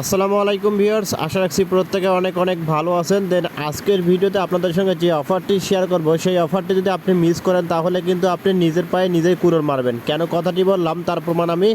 আসসালামু আলাইকুম ভিউয়ার্স, আশা রাখছি প্রত্যেকে অনেক অনেক ভালো আছেন। দেন আজকের ভিডিওতে আপনাদের সঙ্গে যে অফারটি শেয়ার করব, সেই অফারটি যদি আপনি মিস করেন, তাহলে কিন্তু আপনি নিজের পায়ে নিজেই কুড়োর মারবেন। কেন কথাটি বললাম? তার প্রমাণ আমি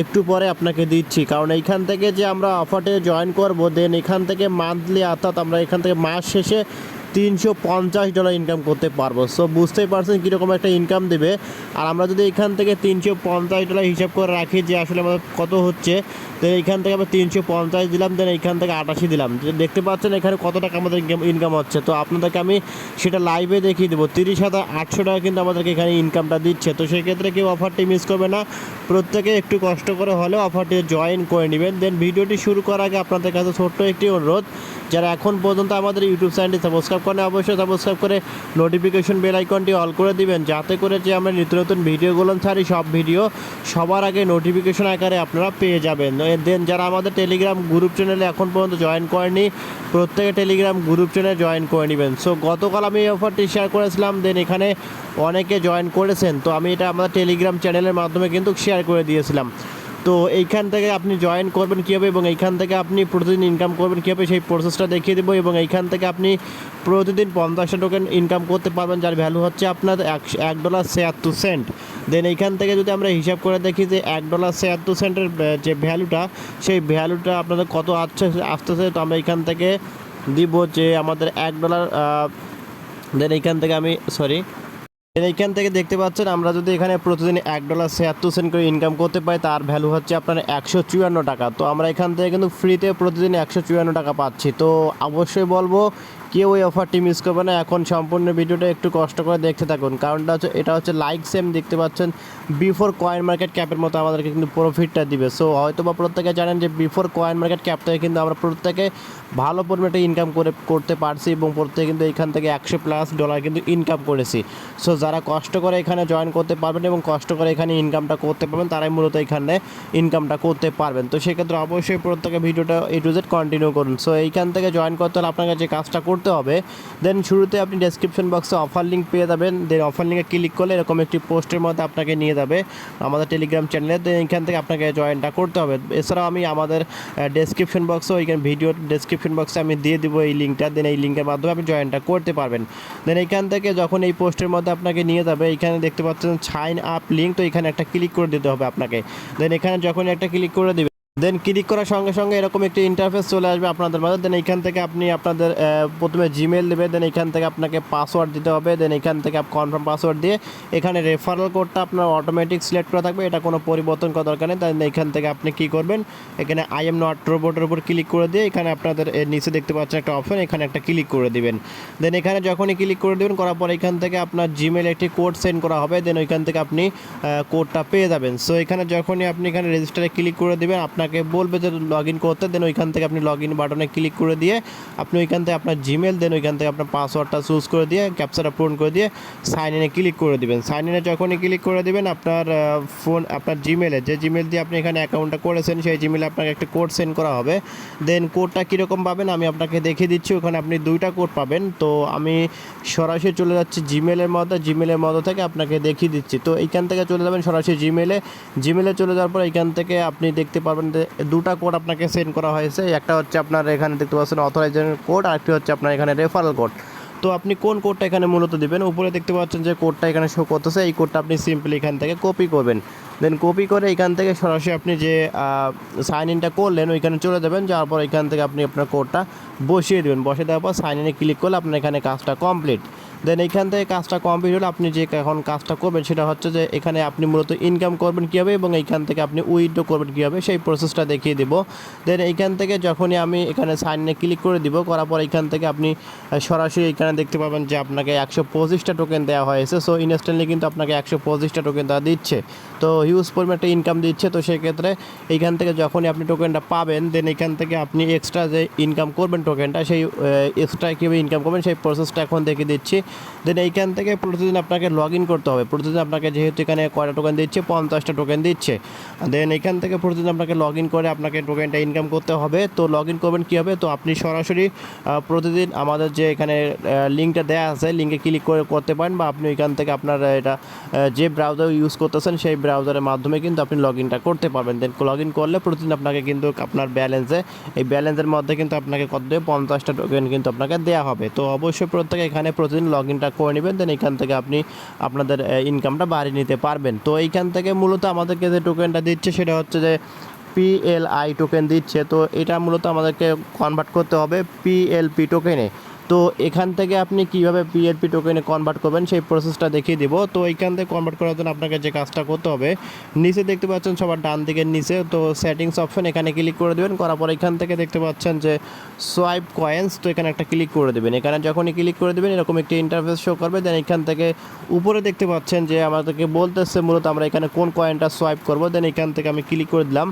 একটু পরে আপনাকে দিচ্ছি। কারণ এইখান থেকে যে আমরা অফারটি জয়েন করব দেন এখান থেকে মান্থলি অর্থাৎ আমরা এখান থেকে মাস শেষে তিনশো পঞ্চাশ ডলার ইনকাম করতে পারব। সো বুঝতেই পারছেন কীরকম একটা ইনকাম দেবে। আর আমরা যদি এখান থেকে তিনশো পঞ্চাশ ডলার হিসাব করে রাখি যে আসলে আমাদের কত হচ্ছে তো এইখান থেকে আমরা তিনশো পঞ্চাশ দিলাম দেন এইখান থেকে আটাশি দিলাম। দেখতে পাচ্ছেন এখানে কত টাকা আমাদের ইনকাম হচ্ছে। তো আপনাদেরকে আমি সেটা লাইভে দেখিয়ে দেবো। তিরিশ হাজার আটশো টাকা কিন্তু আমাদেরকে এখানে ইনকামটা দিচ্ছে। তো সেক্ষেত্রে কেউ অফারটি মিস করবে না। প্রত্যেকে একটু কষ্ট করে হলেও অফারটি জয়েন করে নেবেন। দেন ভিডিওটি শুরু করার আগে আপনাদের কাছে ছোট্ট একটি অনুরোধ। যারা এখন পর্যন্ত আমাদের ইউটিউব চ্যানেলটি সাবস্ক্রাইব করেন অবশ্যই সাবস্ক্রাইব করে নোটিফিকেশন বেল আইকনটি অল করে দিবেন। যাতে করে যে আমরা নিত্য নতুন ভিডিওগুলো ছাড়ি, সব ভিডিও সবার আগে নোটিফিকেশন আকারে আপনারা পেয়ে যাবেন। দেন যারা আমাদের টেলিগ্রাম গ্রুপ চ্যানেলে এখন পর্যন্ত জয়েন করেনি প্রত্যেকে টেলিগ্রাম গ্রুপ চ্যানেলে জয়েন করে নেবেন। সো গতকাল আমি এই অফারটি শেয়ার করেছিলাম দেন এখানে অনেকে জয়েন করেছেন। তো আমি এটা আমাদের টেলিগ্রাম চ্যানেলের মাধ্যমে কিন্তু শেয়ার করে দিয়েছিলাম। তো এইখান থেকে আপনি জয়েন করবেন কীভাবে এবং এইখান থেকে আপনি প্রতিদিন ইনকাম করবেন কীভাবে সেই প্রসেসটা দেখিয়ে দেবো এবং এইখান থেকে আপনি প্রতিদিন পঞ্চাশটা টোকেন ইনকাম করতে পারবেন, যার ভ্যালু হচ্ছে আপনার একশো, এক ডলার ছিয়াত্তর সেন্ট দেন এইখান থেকে যদি আমরা হিসাব করে দেখি যে এক ডলার ছিয়াত্তর সেন্টের যে ভ্যালুটা সেই ভ্যালুটা আপনাদের কত আসছে, আসতেছে, তো আমরা এইখান থেকে দিব যে আমাদের এক ডলার দেন এইখান থেকে আমি সরি এইখান থেকে দেখতে পাচ্ছেন, আমরা যদি এখানে প্রতিদিন এক ডলার ছিয়াত্তর সেন্ট করে ইনকাম করতে পারি, তার ভ্যালু হচ্ছে আপনার একশো চুয়ান্ন টাকা। তো আমরা এখান থেকে কিন্তু ফ্রিতে প্রতিদিন একশো চুয়ান্ন টাকা পাচ্ছি। তো অবশ্যই বলব কেউ ওই অফারটি মিস করবে না, এখন সম্পূর্ণ ভিডিওটা একটু কষ্ট করে দেখতে থাকুন। কারণটা হচ্ছে, এটা হচ্ছে লাইক সেম দেখতে পাচ্ছেন বিফোর কয়েন মার্কেট ক্যাপের মতো আমাদেরকে কিন্তু প্রফিটটা দিবে। সো হয়তো বা প্রত্যেকে জানেন যে বিফোর কয়েন মার্কেট ক্যাপ থেকে কিন্তু আমরা প্রত্যেকে ভালো পরিমাণে ইনকাম করে, করতে পারছি এবং প্রত্যেকে কিন্তু এখান থেকে একশো প্লাস ডলার কিন্তু ইনকাম করেছি। সো যারা কষ্ট করে এখানে জয়েন করতে পারবেন এবং কষ্ট করে এখানে ইনকামটা করতে পারবেন, তারাই মূলত এখানে ইনকামটা করতে পারবেন। তো সেক্ষেত্রে অবশ্যই প্রত্যেকে ভিডিওটা এ টু জেড কন্টিনিউ করুন। সো এইখান থেকে জয়েন করতে হলে আপনাকে যে কাজটা করতে হবে। দেন শুরুতে আপনি ডেসক্রিপশন বক্সে অফার লিঙ্ক পেয়ে যাবেন। দেন অফার লিঙ্কে ক্লিক করলে এরকম একটি পোস্টের মধ্যে আপনাকে নিয়ে যাবে। আমাদের টেলিগ্রাম চ্যানেলে দেন এখান থেকে আপনাকে জয়েনটা করতে হবে। এছাড়াও আমি আমাদের ডেসক্রিপশন বক্সে ওইখানে ভিডিও ডেসক্রিপশন বক্সে আমি দিয়ে দিব এই লিঙ্কটা দেন এই লিঙ্কের মাধ্যমে আপনি জয়েনটা করতে পারবেন। দেন এইখান থেকে যখন এই পোস্টের মধ্যে আপনাকে নিয়ে যাবে, এখানে দেখতে পাচ্ছেন সাইন আপ লিঙ্ক তো এখানে একটা ক্লিক করে দিতে হবে আপনাকে। দেন এখানে যখন একটা ক্লিক করে দিবে দেন ক্লিক করার সঙ্গে সঙ্গে এরকম একটি ইন্টারফেস চলে আসবে আপনাদের মাঝে। দেন এখান থেকে আপনি আপনাদের প্রথমে জিমেল দেবে দেন এখান থেকে আপনাকে পাসওয়ার্ড দিতে হবে দেন এখান থেকে কনফার্ম পাসওয়ার্ড দিয়ে এখানে রেফারেল কোডটা আপনার অটোমেটিক সিলেক্ট করা থাকবে। এটা কোনো পরিবর্তন করা দরকার নেই। দেন এখান থেকে আপনি কি করবেন? এখানে আই এম নট রোবটের উপর ক্লিক করে দিয়ে এখানে আপনাদের নিচে দেখতে পাচ্ছেন একটা অপশন এখানে একটা ক্লিক করে দিবেন। দেন এখানে যখনই ক্লিক করে দেবেন, করার পর এখান থেকে আপনার জিমেল একটি কোড সেন্ড করা হবে। দেন ওইখান থেকে আপনি কোডটা পেয়ে যাবেন। সো এখানে যখনই আপনি এখানে রেজিস্টারে ক্লিক করে দেবেন আপনাকে বলবে যে লগ ইন করতে দেন ওইখান থেকে আপনি লগ ইন বাটনে ক্লিক করে দিয়ে আপনি ওইখান থেকে আপনার জিমেল দেন ওইখান থেকে আপনার পাসওয়ার্ডটা চুজ করে দিয়ে ক্যাপচারটা পূরণ করে দিয়ে সাইন ইনে ক্লিক করে দিবেন। সাইন ইনে যখনই ক্লিক করে দেবেন, আপনার ফোন আপনার জিমেলে যে জিমেল দিয়ে আপনি এখানে অ্যাকাউন্টটা করেছেন, সেই জিমেলে আপনাকে একটা কোড সেন্ড করা হবে। দেন কোডটা কীরকম পাবেন, আমি আপনাকে দেখিয়ে দিচ্ছি, ওখানে আপনি দুইটা কোড পাবেন। তো আমি সরাসরি চলে যাচ্ছি জিমেলের মধ্যে জিমেলের মধ্যে থেকে আপনাকে দেখিয়ে দিচ্ছি। তো এইখান থেকে চলে যাবেন সরাসরি জিমেলে জিমেলে চলে যাওয়ার পর এইখান থেকে আপনি দেখতে পারবেন যে দুটা কোড আপনাকে সেন্ড করা হয়েছে। একটা হচ্ছে আপনার এখানে দেখতে পাচ্ছেন অথরাইজেশন কোড আর একটি হচ্ছে আপনার এখানে রেফারেল কোড তো আপনি কোন কোডটা এখানে মূলত দিবেন? উপরে দেখতে পাচ্ছেন যে কোডটা এখানে শো করতেছে। এই কোডটা আপনি সিম্পলি এখান থেকে কপি করবেন। দেন কপি করে এখান থেকে সরাসরি আপনি যে সাইন ইনটা করলেন, ওইখানে চলে যাবেন। যাওয়ার পর এখান থেকে আপনি আপনার কোডটা বসিয়ে দেবেন। বসিয়ে দেওয়ার পর সাইন ইনে ক্লিক করলে আপনার এখানে কাজটা কমপ্লিট দেন এখান থেকে কাজটা কমপ্লিট হলে আপনি যে এখন কাজটা করবেন সেটা হচ্ছে যে এখানে আপনি মূলত ইনকাম করবেন কীভাবে এবং এইখান থেকে আপনি উইথড্র করবেন কীভাবে, সেই প্রসেসটা দেখিয়ে দেব। দেন এইখান থেকে যখনই আমি এখানে সাইনে ক্লিক করে দিব, করার পর এখান থেকে আপনি সরাসরি এখানে দেখতে পাবেন যে আপনাকে একশো পঁচিশটা টোকেন দেওয়া হয়েছে। সো ইনস্ট্যান্টলি কিন্তু আপনাকে একশো পঁচিশটা টোকেন দেওয়া দিচ্ছে। তো হিউজ পরিমাণ একটা ইনকাম দিচ্ছে। তো, সেক্ষেত্রে এইখান থেকে যখনই আপনি টোকেনটা পাবেন দেন এখান থেকে আপনি এক্সট্রা যে ইনকাম করবেন টোকেনটা সেই এক্সট্রা কীভাবে ইনকাম করবেন, সেই প্রসেসটা এখন দেখে দিচ্ছি। দেন এইখান থেকে প্রতিদিন আপনাকে লগ ইন করতে হবে। প্রতিদিন আপনাকে যেহেতু এখানে কয়টা টোকেন দিচ্ছে? পঞ্চাশটা টোকেন দিচ্ছে। দেন এখান থেকে প্রতিদিন আপনাকে লগ ইন করে আপনাকে টোকেনটা ইনকাম করতে হবে। তো লগ ইন করবেন কীভাবে তো আপনি সরাসরি প্রতিদিন আমাদের যে এখানে লিঙ্কটা দেওয়া আছে লিঙ্কে ক্লিক করে করতে পারেন বা আপনি এখান থেকে আপনার এটা যে ব্রাউজার ইউজ করতেছেন, সেই ব্রাউজারের মাধ্যমে কিন্তু আপনি লগ ইনটা করতে পারবেন। দেন লগ ইন করলে প্রতিদিন আপনাকে কিন্তু আপনার ব্যালেন্সে এই ব্যালেন্সের মধ্যে কিন্তু আপনাকে কত দেবে? পঞ্চাশটা টোকেন কিন্তু আপনাকে দেওয়া হবে। তো অবশ্যই প্রত্যেকে এখানে প্রতিদিন লগ ইনটা করে নেবেন দেন এখান থেকে আপনি আপনাদের ইনকামটা বাড়িয়ে নিতে পারবেন। তো এইখান থেকে মূলত আমাদেরকে যে টোকেনটা দিচ্ছে, সেটা হচ্ছে যে পিএলআই টোকেন দিচ্ছে। তো এটা মূলত আমাদেরকে কনভার্ট করতে হবে পিএলপি টোকেনে তো এখান থেকে আপনি কীভাবে পিএলপি টোকেনে কনভার্ট করবেন সেই প্রসেসটা দেখিয়ে দিব। তো এইখান থেকে কনভার্ট করার জন্য আপনাকে যে কাজটা করতে হবে, নিচে দেখতে পাচ্ছেন সবার ডান দিকের নিচে, তো সেটিংস অপশন এখানে ক্লিক করে দেবেন, করার পর এখান থেকে দেখতে পাচ্ছেন যে সোয়াইপ কয়েন্স তো এখানে একটা ক্লিক করে দেবেন। এখানে যখনই ক্লিক করে দেবেন, এরকম একটি ইন্টারফেস শো করবে দেন এখান থেকে উপরে দেখতে পাচ্ছেন যে আমাদেরকে বলতেছে মূলত আমরা এখানে কোন কয়েনটা সোয়াইপ করব দেন এখান থেকে আমি ক্লিক করে দিলাম।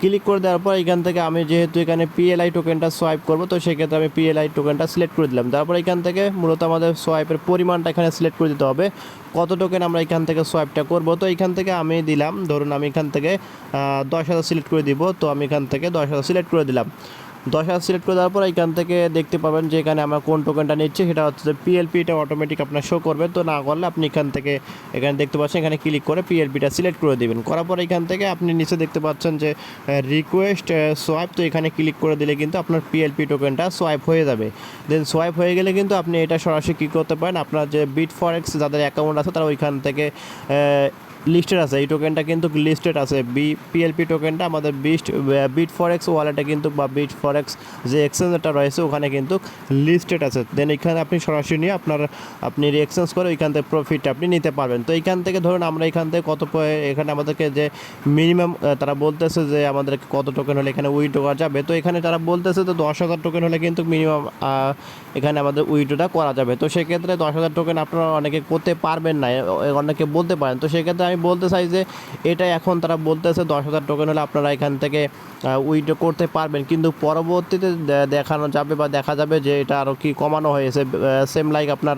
ক্লিক করে দেওয়ার পর এখান থেকে আমি যেহেতু এখানে পিএলআই টোকেনটা সোয়াইপ করব, তো সেক্ষেত্রে আমি পিএলআই টোকেনটা সিলেক্ট করে দিলাম। তারপর এখান থেকে মূলত আমাদের সোয়াইপের পরিমাণটা এখানে সিলেক্ট করে দিতে হবে। কত টোকেন আমরা এখান থেকে সোয়াইপটা করব? তো এখান থেকে আমি দিলাম, ধরুন আমি এখান থেকে দশ হাজার সিলেক্ট করে দিব, তো আমি এখান থেকে দশ হাজার সিলেক্ট করে দিলাম। দশ হাজার সিলেক্ট করে দেওয়ার পর এখান থেকে দেখতে পাবেন যে এখানে আমরা কোন টোকেনটা নিচ্ছি, সেটা হচ্ছে যে পিএলপি এটা অটোমেটিক আপনার শো করবে। তো না করলে আপনি এখান থেকে এখানে দেখতে পাচ্ছেন, এখানে ক্লিক করে পিএলপিটা সিলেক্ট করে দেবেন। করার পর এখান থেকে আপনি নিচে দেখতে পাচ্ছেন যে রিকোয়েস্ট সোয়াইপ তো এখানে ক্লিক করে দিলে কিন্তু আপনার পিএলপি টোকেনটা সোয়াইপ হয়ে যাবে। দেন সোয়াইপ হয়ে গেলে কিন্তু আপনি এটা সরাসরি কী করতে পারেন, আপনার যে বিট ফরেক্স যাদের অ্যাকাউন্ট আছে তারা ওইখান থেকে লিস্টেড আছে। এই টোকেনটা কিন্তু লিস্টেড আছে। বি পিএলপি টোকেনটা আমাদের বিস্ট বিট ফরেক্স ওয়ালেটে কিন্তু বা বিট ফরেক্স যে এক্সচেঞ্জটা রয়েছে, ওখানে কিন্তু লিস্টেড আছে। দেন এখানে আপনি সরাসরি নিয়ে আপনার, আপনি এক্সচেঞ্জ করে ওইখান থেকে প্রফিটটা আপনি নিতে পারবেন। তো এইখান থেকে ধরুন আমরা এখান থেকে কত এখানে আমাদেরকে যে মিনিমাম তারা বলতেছে যে আমাদেরকে কত টোকেন হলে এখানে উইড্রো করা যাবে। তো এখানে তারা বলতেছে তো দশ হাজার টোকেন হলে কিন্তু মিনিমাম এখানে আমাদের উইড্রোটা করা যাবে। তো সেক্ষেত্রে দশ হাজার টোকেন আপনারা অনেকে করতে পারবেন না অনেকে বলতে পারেন। তো সেক্ষেত্রে আমি বলতে চাই যে এটা এখন তারা বলতেছে, দশ হাজার টোকেন হলে আপনারা এখান থেকে উইড্রো করতে পারবেন। কিন্তু পরবর্তীতে দেখানো যাবে বা দেখা যাবে যে এটা আরও কি কমানো হয়েছে সেম লাইক আপনার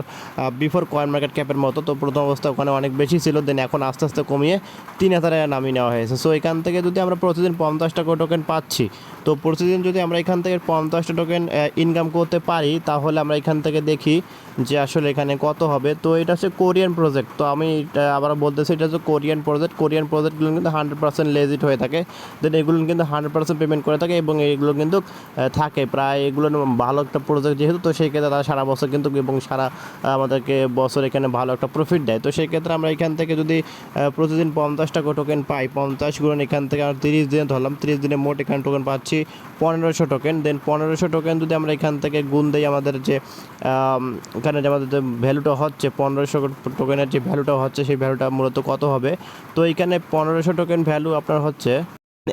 বিফোর কয়েন মার্কেট ক্যাপের মতো। তো প্রথম অবস্থা ওখানে অনেক বেশি ছিল দেন এখন আস্তে আস্তে কমিয়ে তিন হাজারে নামিয়ে নেওয়া হয়েছে। সো এখান থেকে যদি আমরা প্রতিদিন পঞ্চাশটা করে টোকেন পাচ্ছি, তো প্রতিদিন যদি আমরা এখান থেকে পঞ্চাশটা টোকেন ইনকাম করতে পারি, তাহলে আমরা এখান থেকে দেখি যে আসলে এখানে কত হবে। তো এটা হচ্ছে কোরিয়ান প্রজেক্ট তো আমি আবার বলতেছি, এটা হচ্ছে কোরিয়ান প্রজেক্ট কোরিয়ান প্রজেক্টগুলো কিন্তু হান্ড্রেড পার্সেন্ট লেজিট হয়ে থাকে। দেন এগুলো কিন্তু হান্ড্রেড পার্সেন্ট পেমেন্ট করে থাকে এবং এগুলো কিন্তু থাকে। প্রায় এগুলো ভালো একটা প্রজেক্ট যেহেতু, তো সেই ক্ষেত্রে তারা সারা বছর কিন্তু এবং সারা আমাদেরকে বছর এখানে ভালো একটা প্রফিট দেয়। তো সেই ক্ষেত্রে আমরা এখান থেকে যদি প্রতিদিন পঞ্চাশ টাকা টোকেন পাই, পঞ্চাশ গুণ এখান থেকে আমরা তিরিশ দিনে ধরলাম, তিরিশ দিনে মোট এখানে টোকেন পাচ্ছি পনেরোশো টোকেন দেন পনেরোশো টোকেন যদি আমরা এখান থেকে গুণ দিই আমাদের যে এখানে যে আমাদের যে ভ্যালুটা হচ্ছে, পনেরোশো টোকেনের যে ভ্যালুটা হচ্ছে, সেই ভ্যালুটা মূলত কত হবে? তো এখানে পনেরোশো টোকেন ভ্যালু আপনার হচ্ছে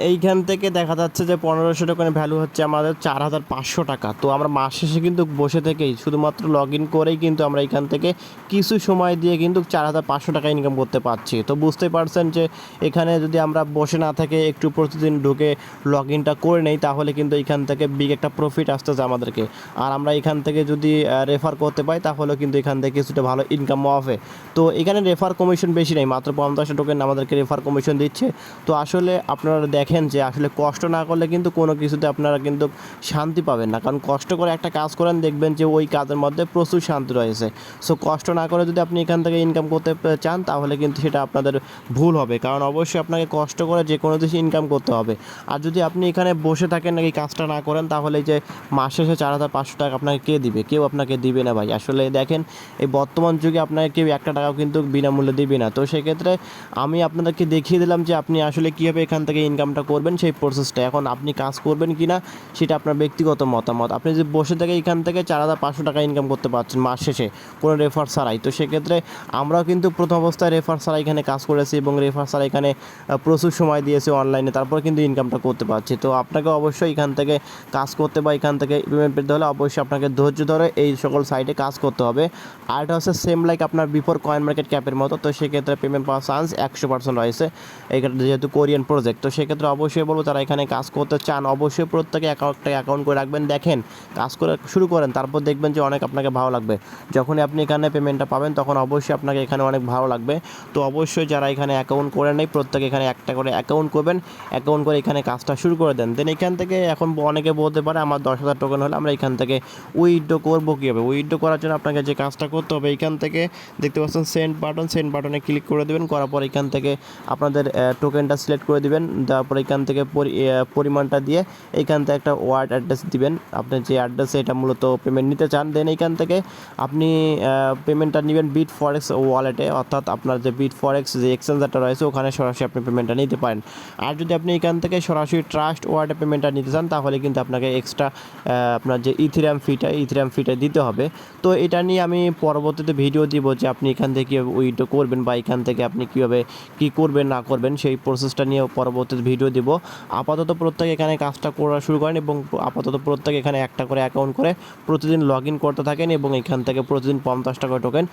এইখান থেকে দেখা যাচ্ছে যে পনেরোশো টোকেনের ভ্যালু হচ্ছে আমাদের চার হাজার পাঁচশো টাকা। তো আমরা মাস শেষে কিন্তু বসে থেকেই শুধুমাত্র লগ ইন করেই কিন্তু আমরা এখান থেকে কিছু সময় দিয়ে কিন্তু চার হাজার পাঁচশো টাকা ইনকাম করতে পারছি। তো বুঝতে পারছেন যে এখানে যদি আমরা বসে না থেকে একটু প্রতিদিন ঢুকে লগ ইনটা করে নেই, তাহলে কিন্তু এখান থেকে বিগ একটা প্রফিট আসতেছে আমাদেরকে। আর আমরা এখান থেকে যদি রেফার করতে পাই তাহলে কিন্তু এখান থেকে কিছুটা ভালো ইনকাম হবে। তো এখানে রেফার কমিশন বেশি নেই, মাত্র পঞ্চাশ টোকেন আমাদেরকে রেফার কমিশন দিচ্ছে। তো আসলে আপনারা দেখেন যে আসলে কষ্ট না করলে কিন্তু কোনো কিছুতে আপনারা কিন্তু শান্তি পাবেন না। কারণ কষ্ট করে একটা কাজ করেন, দেখবেন যে ওই কাজের মধ্যে প্রচুর শান্তি রয়েছে। সো কষ্ট না করে যদি আপনি এখান থেকে ইনকাম করতে চান, তাহলে কিন্তু সেটা আপনাদের ভুল হবে। কারণ অবশ্যই আপনাকে কষ্ট করে যে কোনো কিছু ইনকাম করতে হবে। আর যদি আপনি এখানে বসে থাকেন নাকি কাজটা না করেন, তাহলে যে মাস শেষে চার হাজার পাঁচশো টাকা আপনাকে কে দিবে? কেউ আপনাকে দিবে না ভাই। আসলে দেখেন, এই বর্তমান যুগে আপনাকে কেউ একটা টাকাও কিন্তু বিনামূল্যে দিবে না। তো সেক্ষেত্রে আমি আপনাদেরকে দেখিয়ে দিলাম যে আপনি আসলে কীভাবে এখান থেকে ইনকামটা করবেন, সেই প্রসেসটা এখন আপনি কাজ করবেন কি না সেটা আপনার ব্যক্তিগত মতামত। আপনি যদি বসে থেকে এখান থেকে চার হাজার পাঁচশো টাকা ইনকাম করতে পারছেন মাস শেষে, কোনো রেফার ছাড়াই, তো সেক্ষেত্রে আমরাও কিন্তু প্রথম অবস্থায় রেফার ছাড়া এখানে কাজ করেছি এবং রেফার ছাড়া এখানে প্রচুর সময় দিয়েছি অনলাইনে তারপর কিন্তু ইনকামটা করতে পারছি। তো আপনাকে অবশ্যই এখান থেকে কাজ করতে বা এখান থেকে পেমেন্ট পেতে হলে অবশ্যই আপনাকে ধৈর্য ধরে এই সকল সাইটে কাজ করতে হবে। আর এটা হচ্ছে সেম লাইক আপনার বিফোর কয়েন মার্কেট ক্যাপের মতো, তো সেক্ষেত্রে পেমেন্ট পাওয়ার চান্স একশো পার্সেন্ট রয়েছে। এখানে যেহেতু কোরিয়ান প্রজেক্ট তো সেক্ষেত্রে সেক্ষেত্রে অবশ্যই বলব তারা এখানে কাজ করতে চান, অবশ্যই প্রত্যেকে একটা অ্যাকাউন্ট করে রাখবেন। দেখেন, কাজ করে শুরু করেন, তারপর দেখবেন যে অনেক আপনাকে ভালো লাগবে। যখনই আপনি এখানে পেমেন্টটা পাবেন, তখন অবশ্যই আপনাকে এখানে অনেক ভালো লাগবে। তো অবশ্যই যারা এখানে অ্যাকাউন্ট করে নেই, প্রত্যেকে এখানে একটা করে অ্যাকাউন্ট করবেন। অ্যাকাউন্ট করে এখানে কাজটা শুরু করে দেন। দেন এখান থেকে এখন অনেকে বলতে পারে, আমার দশ হাজার টোকেন হলে আমরা এখান থেকে উইথড্রো করব কীভাবে? উইথড্রো করার জন্য আপনাকে যে কাজটা করতে হবে, এখান থেকে দেখতে পাচ্ছেন সেন্ড বাটন সেন্ড বাটনে ক্লিক করে দেবেন। করার পর এখান থেকে আপনাদের টোকেনটা সিলেক্ট করে দিবেন। তারপর এখান থেকে পরিমাণটা দিয়ে এইখান থেকে একটা ওয়ার্ড অ্যাড্রেস দিবেন। আপনি যে অ্যাড্রেসে এটা মূলত পেমেন্ট নিতে চান দেন এইখান থেকে আপনি পেমেন্টটা নেবেন বিট ফরেক্স ওয়ালেটে অর্থাৎ আপনার যে বিট ফরেক্স যে এক্সচেঞ্জারটা রয়েছে, ওখানে সরাসরি আপনি পেমেন্টটা নিতে পারেন। আর যদি আপনি এখান থেকে সরাসরি ট্রাস্ট ওয়ার্ডে পেমেন্টটা নিতে চান, তাহলে কিন্তু আপনাকে এক্সট্রা আপনার যে ইথিরাম ফিটা ইথিরাম ফিটা দিতে হবে। তো এটা নিয়ে আমি পরবর্তীতে ভিডিও দিব যে আপনি এখান থেকে কীভাবে উইড্রো করবেন বা এখান থেকে আপনি কীভাবে কী করবেন, না করবেন, সেই প্রসেসটা নিয়ে পরবর্তীতে ভিডিও দিব। আপাতত প্রত্যেকে এখানে কাজটা করা শুরু করেন এবং আপাতত প্রত্যেকে এখানে একটা করে অ্যাকাউন্ট করে প্রতিদিন লগ ইন করতে থাকেন এবং এখান থেকে প্রতিদিন পঞ্চাশ টাকা টোকেন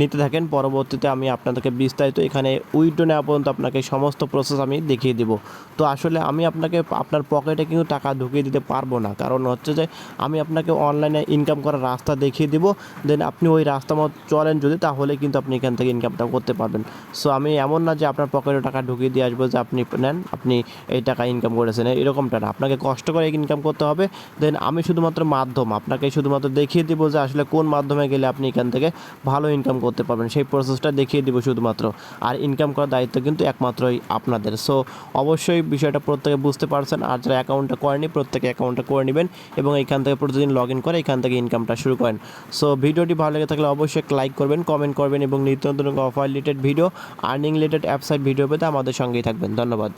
নিতে থাকেন। পরবর্তীতে আমি আপনাদেরকে বিস্তারিত এখানে উইডো নেওয়া পর্যন্ত আপনাকে সমস্ত প্রসেস আমি দেখিয়ে দিব। তো আসলে আমি আপনাকে, আপনার পকেটে কিন্তু টাকা ঢুকিয়ে দিতে পারব না। কারণ হচ্ছে যে আমি আপনাকে অনলাইনে ইনকাম করার রাস্তা দেখিয়ে দিব। দেন আপনি ওই রাস্তা মতো চলেন যদি, তাহলে কিন্তু আপনি এখান থেকে ইনকামটা করতে পারবেন। সো আমি এমন না যে আপনার পকেটে টাকা ঢুকিয়ে দিয়ে আসব যে আপনি নেন, আপনি এই টাকা ইনকাম করেছেন। এরকমটা না। আপনাকে কষ্ট করে ইনকাম করতে হবে। দেন আমি শুধুমাত্র মাধ্যম, আপনাকে শুধুমাত্র দেখিয়ে দিব যে আসলে কোন মাধ্যমে গেলে আপনি এখান থেকে ভালো ইনকাম করতে পারবেন। সেই প্রসেসটা দেখিয়ে দিব শুধুমাত্র। আর ইনকাম করার দায়িত্ব কিন্তু একমাত্রই আপনাদের। সো অবশ্যই বিষয়টা প্রত্যেকে বুঝতে পারছেন। আর যারা অ্যাকাউন্টটা করেনি প্রত্যেকে অ্যাকাউন্টটা করে নেবেন এবং এখান থেকে প্রতিদিন লগ ইন করে এখান থেকে ইনকামটা শুরু করেন। সো ভিডিওটি ভালো লেগে থাকলে অবশ্যই লাইক করবেন কমেন্ট করবেন এবং নিত্য নতুন offer related video earning related app site video পেতে আমাদের সঙ্গেই থাকবেন। ধন্যবাদ।